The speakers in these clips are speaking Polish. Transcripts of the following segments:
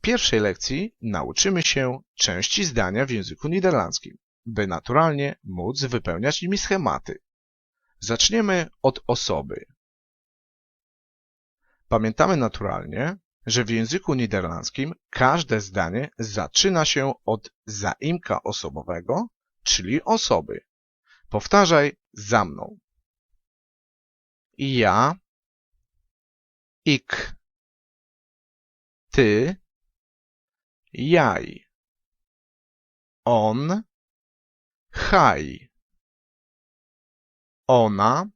pierwszej lekcji nauczymy się części zdania w języku niderlandzkim, by naturalnie móc wypełniać nimi schematy. Zaczniemy od osoby. Pamiętamy naturalnie, że w języku niderlandzkim każde zdanie zaczyna się od zaimka osobowego, czyli osoby. Powtarzaj za mną. Ja, ik, ty, jaj, on, haj, ona,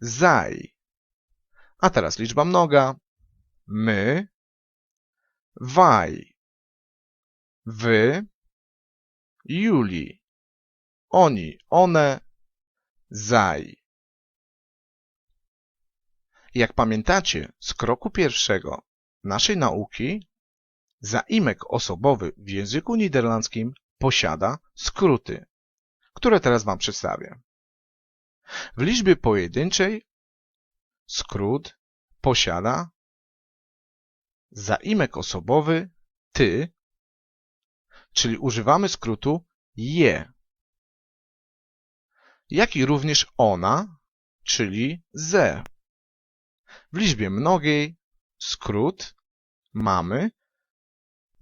zaj. A teraz liczba mnoga. My, waj, wy, Juli, oni, one, zaj. Jak pamiętacie z kroku pierwszego naszej nauki, zaimek osobowy w języku niderlandzkim posiada skróty, które teraz Wam przedstawię. W liczbie pojedynczej skrót posiada zaimek osobowy ty, czyli używamy skrótu je, jak i również ona, czyli ze. W liczbie mnogiej skrót mamy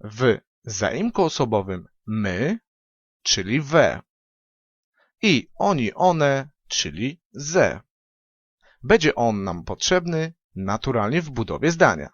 w zaimku osobowym my, czyli we i oni, one, czyli ze. Będzie on nam potrzebny naturalnie w budowie zdania.